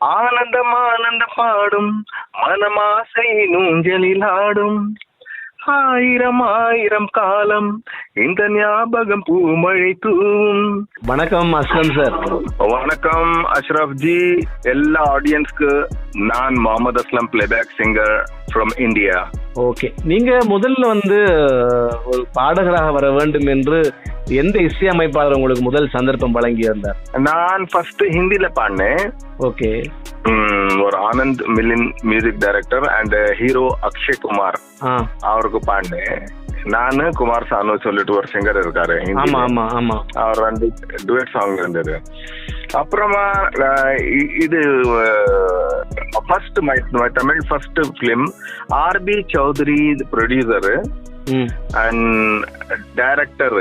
ஆனந்தம் ஆனந்த பாடும் மனமாசை நூஞ்சலில் ஆடும் ஆயிரம் ஆயிரம் காலம் இந்த ஞாபகம் பூமழை தூவும். வணக்கம் அஸ்லம் சார் வணக்கம் அஷ்ரப் ஜி. எல்லா ஆடியன்ஸ்க்கு நான் Mohammed Aslam playback singer from India okay நீங்க முதல்ல வந்து ஒரு பாடகராக வர வேண்டும் என்று எந்த இசையமைப்பாளர் உங்களுக்கு முதல் சந்தர்ப்பம் வழங்கி இருந்தார் நான் ஃபர்ஸ்ட் ஹிந்தில பாடினேன். ஓகே. ஒரு Anand Milind music director and hero Akshay Kumar. அவருக்கு பாடினேன். நானு குமார் சானு சொல்லிட்டு ஒரு சிங்கர் இருக்காரு ஹிந்தில. ஆமா ஆமா ஆமா. அவர் ரெண்டு டுவெட் சாங் இருந்தது. அப்புறமா இது first my Tamil first film RB Choudhary producer and director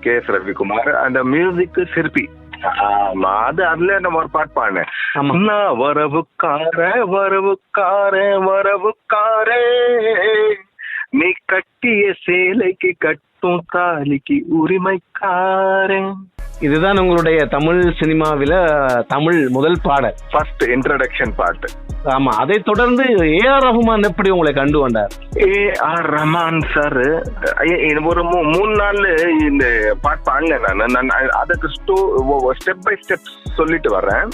K. S Ravikumar அந்த மியூசிக் சிற்பி. ஆமா அது அதுல நம்ம ஒரு பாட்டு பாடினேன் வரவுக்கார வரவுக்கார வரவுக்கார. நீ கட்டிய சேலைக்கு கட்டும் தாலிக்கு உரிமைக்காரன். இதுதான் உங்களுடைய தமிழ் சினிமாவில தமிழ் முதல் பாடல். ஃபர்ஸ்ட் இன்ட்ரடக்ஷன் பாட்டு ஆமா அதை தொடர்ந்து ஏ ஆர் ரஹ்மான் எப்படி உங்களை கண்டு கொண்டார்? ஏ ஆர் ரஹ்மான் சார் ஒரு மூணு நாள் இந்த பாட்டு பாடல நான். நான் அதுக்கு ஸ்டெப் பை ஸ்டெப் சொல்லிட்டு வர்றேன்.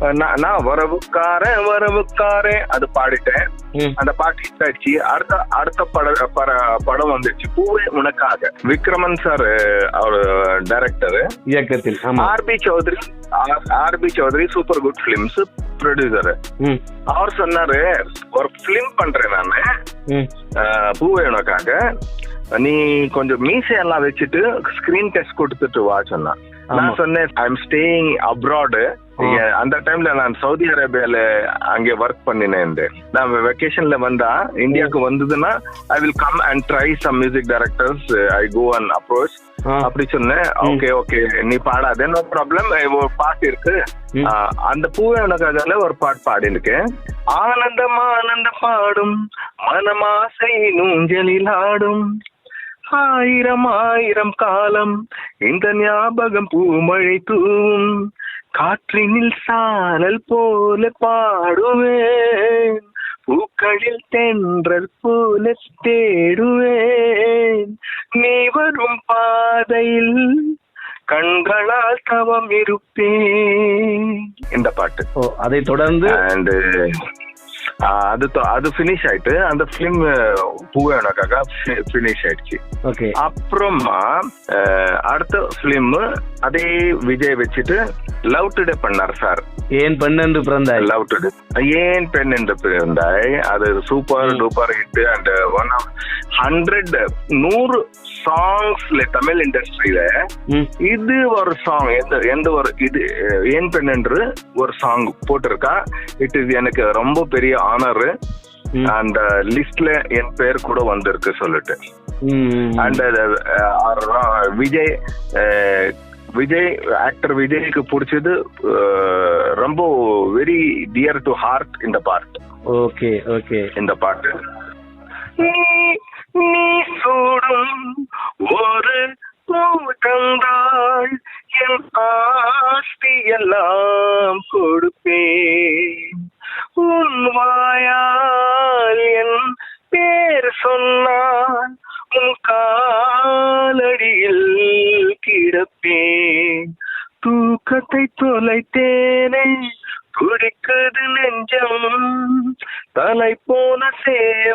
நான் வரவுக்காரன் வரவுக்காரன் அது பாடிட்டேன். அந்த பாட்டு ஹிட் ஆயிடுச்சு. அடுத்த அடுத்த பட பட- படம் வந்துச்சு பூவே உனக்காக. விக்ரமன் சார் அவர் டைரக்டர் இயக்கத்தில் RB Choudhary RB Choudhary super good films producer அவர் சொன்னாரு ஒரு பிலிம் பண்றேன் நானு. பூவே உனக்காக நீ கொஞ்சம் மீசையெல்லாம் வச்சுட்டு ஸ்கிரீன் டெஸ்ட் கொடுத்துட்டு வா சொன்னான். ஆமா. நான் சொன்னேன் ஐ எம் ஸ்டேயிங் அப்ராடு அந்த டைம்ல நான் சவுதி அரேபியால அங்கே ஒர்க் பண்ணினேன் நான் வெக்கேஷன்ல வந்தா இந்தியாவுக்கு வந்ததுன்னா I will come and try some music directors I go and approach. அப்படி சொன்னேன். Okay okay. நீ பாடாத நோ ப்ராப்ளம் ஒரு பாட்டு இருக்கு. அந்த பூவே உனக்காக ஒரு பாட்டு பாடி இருக்கேன் ஆனந்தம் ஆனந்த பாடும் மனமாசை நூஞ்சலில் ஆடும் ஆயிரம் ஆயிரம் காலம் இந்த ஞாபகம் பூமழை தூவும். காற்றினில் சாரல் போல பாடுவேன். பூக்களில் தென்றல் போல தேடுவேன். நீ வரும் பாதையில் கண்களால் தவம் இருப்பேன். இந்த பாட்டு. ஓ அதை தொடர்ந்து அண்ட் அது அது ஃபினிஷ் ஆயிட்டு அந்த பூவே உனக்காக ஃபினிஷ் ஆயிடுச்சு அப்புறமா அஹ், அடுத்த ஃபிலிம் அதே விஜய் வச்சுட்டு லவ் டுடே பண்ணார் சார் ஏன் பெண் என்று பிறந்தாய் லவ் டுடே ஏன் பெண் என்று பிறந்தாய் அது super duper hit and one of hundred நூறு சாங்ஸ்ல தமிழ் இண்டஸ்ட்ரியில இது ஒரு சாங் எந்த எந்த ஒரு இது ஏன் பெண் என்று ஒரு சாங் போட்டிருக்கா இட் இஸ் எனக்கு ரொம்ப பெரிய ஆனர் ம். அந்த லிஸ்ட்ல என் பேர் கூட வந்திருக்கு சொல்லிட்டு. And Vijay uh, Vijay actor விஜய்க்கு பிடிச்சது ரொம்ப வெரி டியர் டு ஹார்ட் இந்த பார்ட் ஓகே ஓகே இந்த பாட்டு நீ நீ சூடும் ஒரு தந்தாள் என் ஆஸ்தி எல்லாம் கொடுப்பேன். உன்வாயால் என் பேர் சொன்னால் உன் காலடியில் கிடப்பேன். தூக்கத்தை தொலைத்தேனே துடிக்குது நெஞ்சம். தலை போன சேர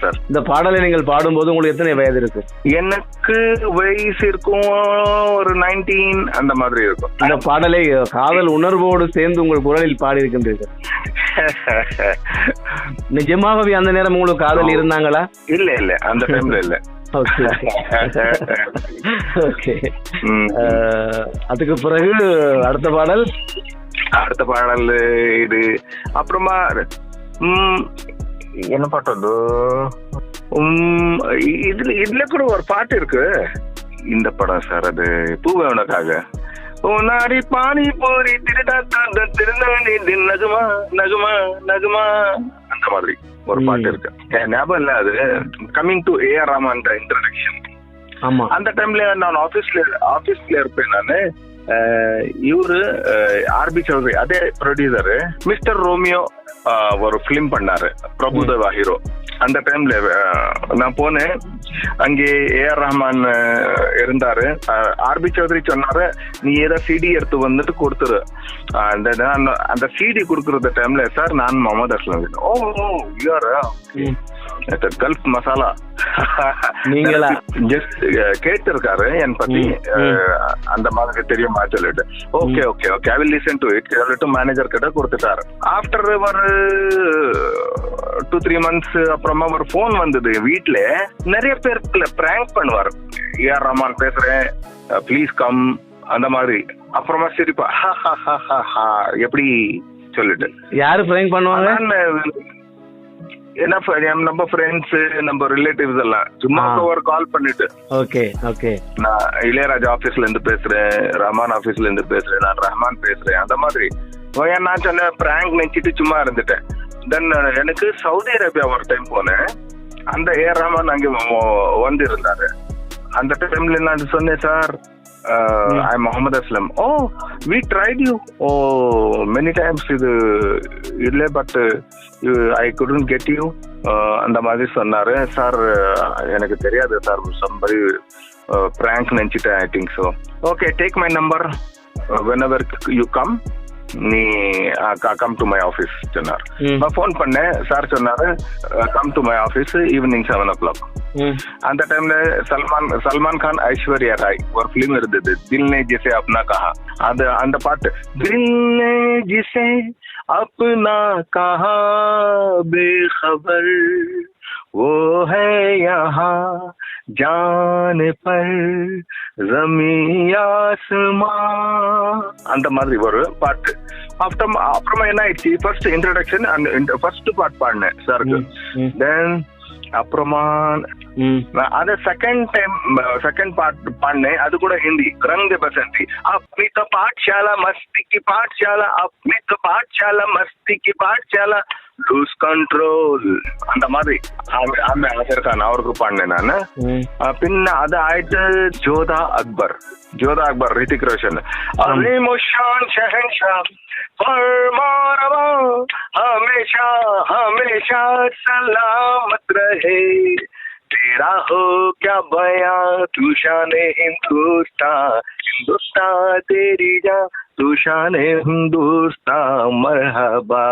சார். இந்த பாடலை நீங்கள் பாடும்போது உங்களுக்கு எத்தனை வயது இருக்கும் எனக்கு வயசு இருக்கும் ஒரு நைன்டீன் அந்த மாதிரி இருக்கும். இந்த பாடலை காதல் உணர்வோடு சேர்ந்து உங்கள் குரலில் பாடி இருக்கின்றீர்கள் நிஜமாகவே அந்த நேரம் உங்களுக்கு காதல் இருந்தாங்களா? இல்ல இல்ல அந்த டைம்ல இல்ல. ஓகே. அதுக்கு பிறகு அடுத்த பாடல்? அடுத்த பாடல் இது. அப்புறமா என்ன பாட்டு அது? இதுல இதுல கூட ஒரு பாட்டு இருக்கு. இந்த படம் சார் அது பூவே உனக்காக உன்னாடி பானி பூரி திருடா தாண்ட திருநெல்வேலி தின் நகுமா நகுமா நகுமா. அந்த மாதிரி ஒரு. பாட்டு இருக்கு. ஞாபகம் இல்ல அது. Coming to A R Rahman introduction ஆமா. அந்த டைம்ல நான் ஆபீஸ்ல ஆபீஸ்ல இருப்பேன் நானு. இவரு ஆர்பி சௌத்ரி அதே ப்ரொடியூசர் மிஸ்டர் ரோமியோ ஒரு ஃபிலிம் பண்ணாரு பிரபுதேவா ஹீரோ அந்த டைம்ல நான் போனேன் அங்கே ஏஆர் ரஹ்மான் அஹ், இருந்தாரு. ஆர்பி சௌத்ரி சொன்னாரு நீ ஏதோ சிடி எடுத்து வந்துட்டு கொடுத்துரு. அந்த அந்த சிடி கொடுக்கறது டைம்ல சார் நான் முகமது அஸ்லாம் ஓ யூஆர். கல்ஃப் மசாலா நீங்களா? ஜஸ்ட் கேட்டிருக்காரு என் பத்தி அஹ், அந்த மாதிரி தெரியுமா சொல்லிட்டு. Okay okay okay I will listen to it சொல்லிட்டு மேனேஜர் கிட்ட கொடுத்துட்டாரு. ஆஃப்டர் ஒரு டூ த்ரீ மந்த்ஸ் அப்புறமா ஒரு ஃபோன் வந்தது வீட்ல. நிறைய பேர் பிராங்க் பண்ணுவார். ஏஆர் ரஹ்மான் பேசுறேன். ப்ளீஸ் கம் அந்த மாதிரி. அப்புறமா சிரிப்பா. எப்படி சொல்லிட்டு. யாரு பிராங்க் பண்ணுவாங்க? Fr- நம்ம ஃப்ரெண்ட்ஸ் நம்ம ரிலேட்டிவ்ஸ் எல்லாம். சும்மா. ஒரு கால் பண்ணிட்டு. Okay okay. நான் இளையராஜா ஆபீஸ்ல இருந்து பேசுறேன் ரஹ்மான் ஆபீஸ்ல இருந்து பேசுறேன் நான் ரஹ்மான் பேசுறேன் அந்த மாதிரி. நான் சொன்ன பிராங்க் நினைச்சிட்டு சும்மா இருந்துட்டேன். தென் எனக்கு சவுதி அரேபியா ஒரு டைம் போனேன். அந்த ஏஆர் ரஹ்மான் அங்கே வ- வந்து இருந்தாரு அந்த டைம்ல நான் சொன்னேன் sir I Mohammed Aslam oh we tried you oh many times இது இல்ல but I couldn't get you அந்த மாதிரி சொன்னாரு. சார் எனக்கு தெரியாது சார் சம்பரி பிராங்க் நினைச்சிட்டேன் I think so okay take my number whenever you come நீ கம் டு மை ஆஃபீஸ் சொன்னார் ம். நான் ஃபோன் பண்ணேன் சார் சொன்னாரு come to my office evening seven o'clock ம். அந்த டைம்ல சல்மான் சல்மான் கான் ஐஸ்வர்யா ராய் ஒரு பிலிம் இருந்தது தில் நே ஜிசே அப்னா கஹா அது அந்த பாட்டு தில் நே ஜிசே அப்னா கஹா बेखबर वो है यहाँ ஜானு பர் ரமியாசுமா அந்த மாதிரி ஒரு பாட்டு அப்புறம் அப்புறமா என்ன ஆயிடுச்சு ஃபர்ஸ்ட் இன்ட்ரடக்ஷன் அண்ட் ஃபர்ஸ்ட் பாட் பாடினேன் சாருக்கு தென் அப்புறமா அத செகண்ட் டைம் செகண்ட் பார்ட் பாடினேன் அது கூட ஹிந்தி ரங் பசந்தி अपनी तो पाठशाला मस्ती की पाठशाला अपनी तो पाठशाला मस्ती की पाठशाला லூஸ் கண்ட்ரோல் அந்த மாதிரி ஆமே ஆசிர்கான் அவருக்கு பாடினேன் நான் பின்ன அது ஆயிட்டு ஜோதா அக்பர் ஜோதா அக்பர் ரித்திக் ரோஷன் அலிமுஷான் ஷஹன்ஷா फरमारवा हमेशा हमेशा सलामत रहे तेरा हो क्या बया तू शान हिंदुस्तान हिंदुस्तान तेरी जा तू शान हिंदुस्तान मरहबा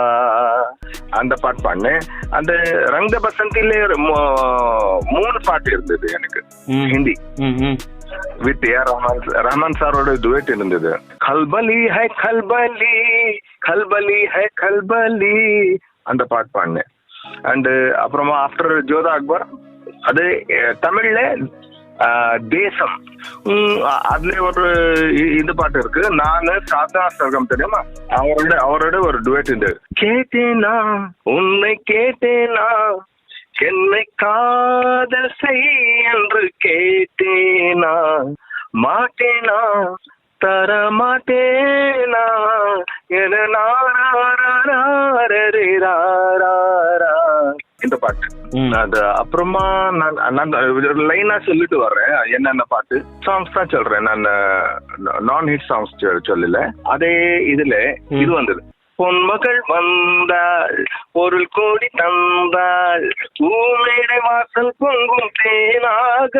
அந்த பாட்டு பாடினேன் அந்த ரங்க பசந்தில மூணு பாட்டு இருந்தது எனக்கு. ஹிந்தி. வித் ஏஆர் ரஹ்மான் ரஹ்மான் சாரோட டுவேட் இருந்தது. கல்பலி ஹை கல்பலி கல்பலி ஹை கல்பலி அந்த பாட்டு பாடினேன் அண்ட் அப்புறமா ஆஃப்டர் ஜோதா அக்பர் அது தமிழ்ல தேசம். உம், அதுல ஒரு இந்த பாட்டு இருக்கு. நானு சாதா சர்க்கம் தெரியுமா? அவரோட அவரோட ஒரு டுவேட் இந்த கேட்டேனா? உன்னை கேட்டேனா? என்னை காதல் செய் என்று கேட்டேனா? மாட்டேனா? தர மாட்டேனா என நாரே இந்த பாட்டு. அது அப்புறமா நான் நான் லைனா சொல்லிட்டு வர்றேன். என்னென்ன பாட்டு? சாங்ஸ் தான் சொல்றேன். நான் நான் ஹிட் சாங்ஸ் சொல்லல. அதே இதுல. இது வந்தது. பொன்மகள் வந்தாள் பொருள் கோடி தந்தாள் பூமேடை வாசல் பொங்கும் தேனாக.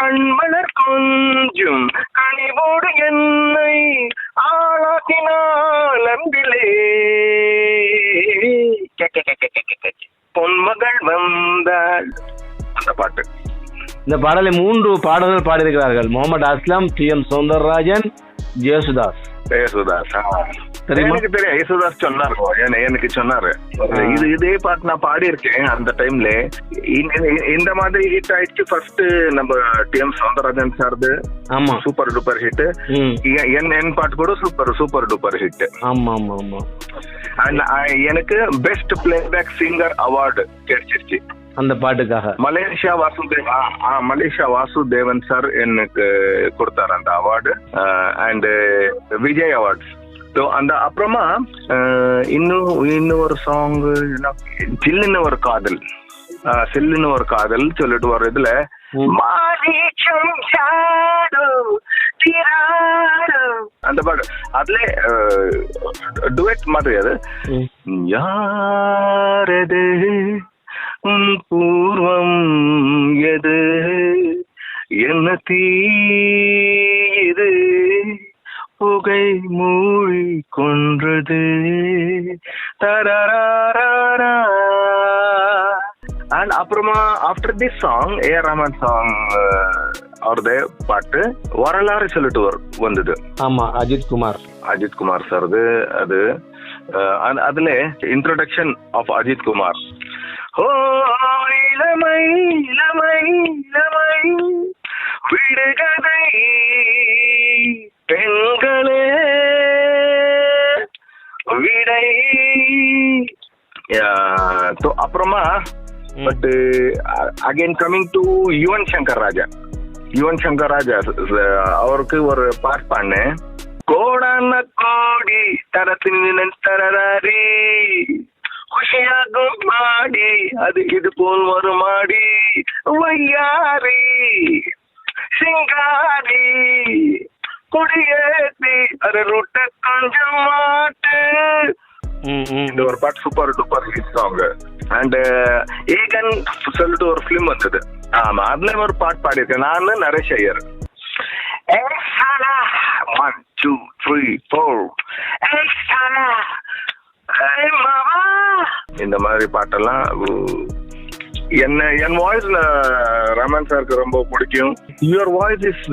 கண்மலர் கொஞ்சும் கனிவோடு என்னை ஆளாக்கினாள் அன்பிலே. பொன்மகள் வந்தாள். அந்த பாட்டு. இந்த பாடலை மூன்று பாடல்கள் பாடியிருக்கிறார்கள். Mohammed Aslam D M Soundararajan Jesudas. ஜெயசுதாஸ். தெரியுமா எனக்கு தெரியும். யேசுதாஸ் சொன்னாரு என்ன- எனக்கு சொன்னாரு. இது இதே பாட்டு நான் பாடி இருக்கேன் அந்த டைம்ல இந்த மாதிரி ஹிட் ஆயிடுச்சு ஃபர்ஸ்ட் நம்ம டி எம் சவுந்தரராஜன் சார்து ஆமா சூப்பர் டூப்பர் ஹிட் என் என் பாட்டு கூட சூப்பர் சூப்பர் டூப்பர் ஹிட் ஆமா ஆமா ஆமா அண்ட் எனக்கு பெஸ்ட் பிளேபேக் சிங்கர் அவார்டு கிடைச்சிருச்சு அந்த பாட்டுக்காக Malaysia Vasudev Malaysia Vasudevan sir எனக்கு கொடுத்தாரு அந்த award and Vijay awards so அந்த அப்புறமா இன்னும் இன்னும் ஒரு சாங் சில்லுன்னு ஒரு காதல் சில்லுன்னு ஒரு காதல் சொல்லிட்டு ஒரு இதுல. அந்த பாட்டு அதுல டுவெட் மாதிரி அது. யாரது பூர்வம் எது என்ன தீது அண்ட் அப்புறமா after this song A Rahman song அவரது பாட்டு வரலாறு சொல்லிட்டு வந்தது. ஆமா அஜித் குமார். அஜித் குமார் சார்து அது அது- அதுல இன்ட்ரோடக்ஷன் ஆஃப் அஜித் குமார். ஓ இளமை இளமை இளமை விடுகதை பெண்களே so அப்புறமா. But again coming to Yuvan Shankar Raja Yuvan Shankar Raja அவருக்கு ஒரு பாட் பண்ணேன் கோடான கோடி தரத்தின் தரராரி குஷியாகும் மாடி அது இது போல் வரும் மாடி. வையாரி சிங்காரி குடியேத்தி அது ரூட்ட கொஞ்சம் மாட்டு. Mm-hmm. இந்த ஒரு பாட்டு super duper hit song and Aegan சொல்லிட்டு ஒரு ஃபிலிம் வந்தது. ஆமா அதுல ஒரு பாட்டு பாடியிருக்கேன். நான் Naresh Iyer. One two three four இந்த மாதிரி பாட்டெல்லாம் என்ன என் வாய்ஸ்ல ரமன் சாருக்கு ரொம்ப பிடிக்கும். யுவர் வாய்ஸ் இஸ்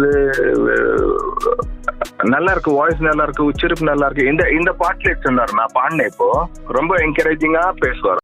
நல்லா இருக்கு வாய்ஸ் நல்லா இருக்கு உச்சரிப்பு நல்லா இருக்கு இந்த இந்த பாட்டுல சொன்னார் நான் பாடினேன் இப்போ. ரொம்ப என்கரேஜிங்கா பேசுவார்.